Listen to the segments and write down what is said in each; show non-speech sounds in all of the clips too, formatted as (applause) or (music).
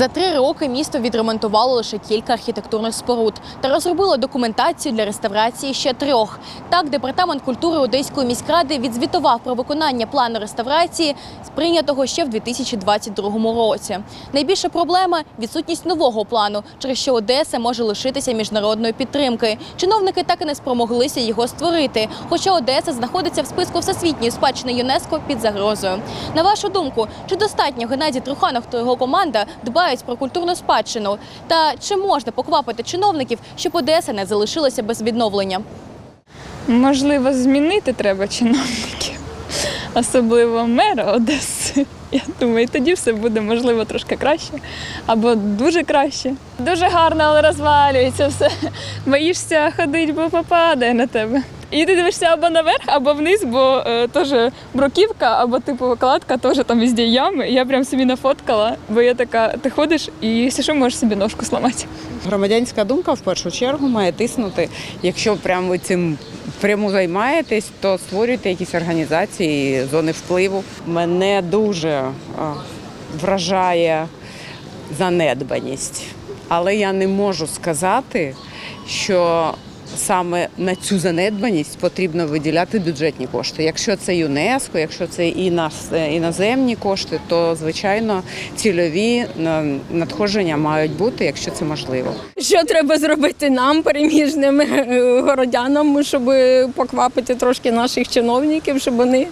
За три роки місто відремонтувало лише кілька архітектурних споруд та розробило документацію для реставрації ще трьох. Так, департамент культури Одеської міськради відзвітував про виконання плану реставрації, сприйнятого ще в 2022 році. Найбільша проблема відсутність нового плану, через що Одеса може лишитися міжнародної підтримки. Чиновники так і не спромоглися його створити. Хоча Одеса знаходиться в списку всесвітньої спадщини ЮНЕСКО під загрозою. На вашу думку, чи достатньо Геннадій Труханов та його команда дбають про культурну спадщину? Та чи можна поквапити чиновників, щоб Одеса не залишилася без відновлення? Можливо, змінити треба чиновників, особливо мера Одеси. Я думаю, тоді все буде можливо трошки краще або дуже краще. Дуже гарно, але розвалюється все. Боїшся ходити, бо попадає на тебе. І ти дивишся або наверх, або вниз, бо е, теж бруківка, або типу кладка, теж там везде ями. Я прям собі нафоткала, бо я така, ти ходиш і якщо що, можеш собі ножку зламати. Громадянська думка в першу чергу має тиснути. Якщо прямо ви цим прямо займаєтесь, то створюйте якісь організації, зони впливу. Мене дуже а, вражає занедбаність, але я не можу сказати, що саме на цю занедбаність потрібно виділяти бюджетні кошти. Якщо це ЮНЕСКО, якщо це і нас- іноземні кошти, то звичайно цільові надходження мають бути, якщо це можливо. Що треба зробити нам, переміжним е, городянам, щоб поквапити трошки наших чиновників, щоб вони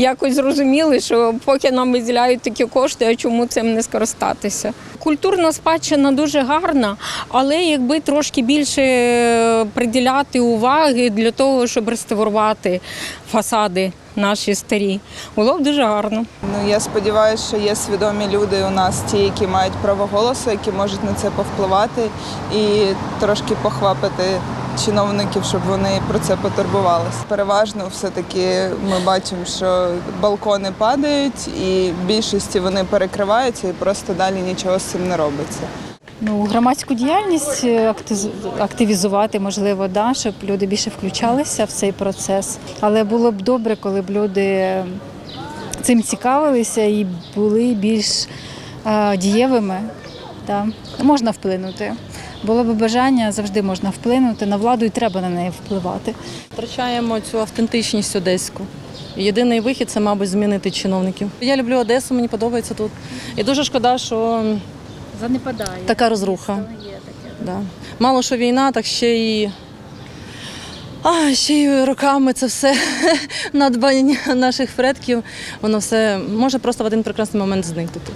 якось зрозуміли, що поки нам виділяють такі кошти, а чому цим не скористатися? Культурна спадщина дуже гарна, але якби трошки більше е, приділяти уваги для того, щоб реставрувати фасади наші старі, було дуже гарно. Ну я сподіваюся, що є свідомі люди у нас, ті, які мають право голосу, які можуть на це повпливати і трошки похвапити чиновників, щоб вони про це потурбувалися. Переважно, все-таки ми бачимо, що балкони падають, і в більшості вони перекриваються, і просто далі нічого з цим не робиться. Ну, громадську діяльність е, активізувати, можливо, да, щоб люди більше включалися в цей процес. Але було б добре, коли б люди цим цікавилися і були більш е, дієвими. Да. Можна вплинути. Було б бажання, завжди можна вплинути на владу і треба на неї впливати. Втрачаємо цю автентичність одеську. Єдиний вихід це, мабуть, змінити чиновників. Я люблю Одесу, мені подобається тут. І дуже шкода, що Занепадає. така розруха. Да. Мало що війна, так ще і. А, ще й роками це все (laughs) надбання наших предків. Воно все може просто в один прекрасний момент зникнути.